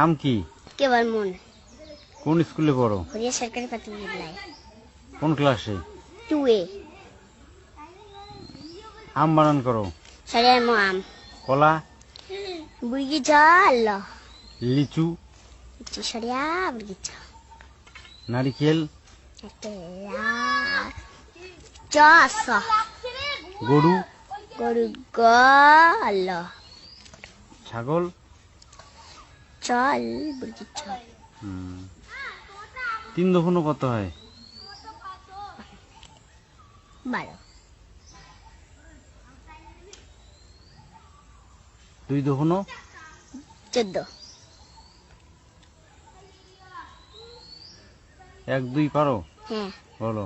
নাম কি? কেবল মন? কোন স্কুলে পড়ো? হরিয়া সরকারি প্রাথমিক বিদ্যালয়। কোন ক্লাসে? টু এ আম বানান করো। মো আম। কলা? বুড়ি জল। লিচু? লিচু সরিয়া বুড়ি জল। নারিকেল? চাষ গরু? গরু গল। ছাগল? চল বুড়ি চল। তিন দফনও কত হয়? বারো। দুই দফনও? চোদ্দ। এক দুই পারো? হ্যাঁ। বলো।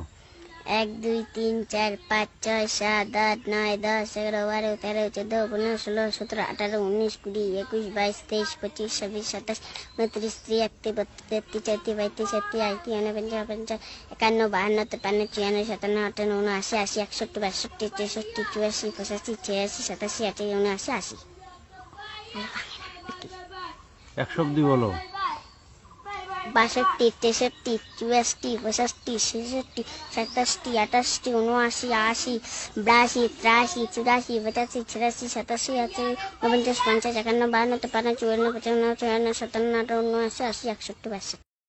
এক, দুই, তিন, চার, পাঁচ, ছয়, সাত, আট, নয়, দশ, এগারো, বারো, তেরো, চোদ্দ, পনেরো, ষোলো, সতেরো, আঠারো, উনিশ, কুড়ি, একুশ, বাইশ, তেইশ, পঁচিশ, ছাব্বিশ, সাতাশ, উনত্রিশ ত্রিশ একত্রিশ বত্রিশ চৌত্রিশ পঁয়ত্রিশ ছত্রিশ আটত্রিশ উনপঞ্চাশ পঞ্চাশ একান্ন, বাহান্ন, তেপান্ন চুয়ান্ন সাতান্ন, আটান্ন উনআশি আশি, একষট্টি, বাষট্টি, তেষট্টি, চুরাশি, পঁচাশি, ছিয়াশি, সাতাশি আটাশি উনআশি আশি। একশো অব্দি বলো। বাষট্টি, তেষট্টি, চুয়াশি, পঁয়ষট্টি, ছেষট্টি সাতাশটি আটাশটি উনআশি আশি, বিরাশি, তিরাশি, চুরাশি, পঁচাশি, ছিয়াশি, সাতাশি আশি উনপঞ্চাশ, পঞ্চাশ, একান্ন, বাহান্ন তেপান্ন চুয়ান্ন, পঁচান্ন চুয়ান্ন সাতান্ন আটান্ন উনআশি আশি, একষট্টি, বাষট্টি।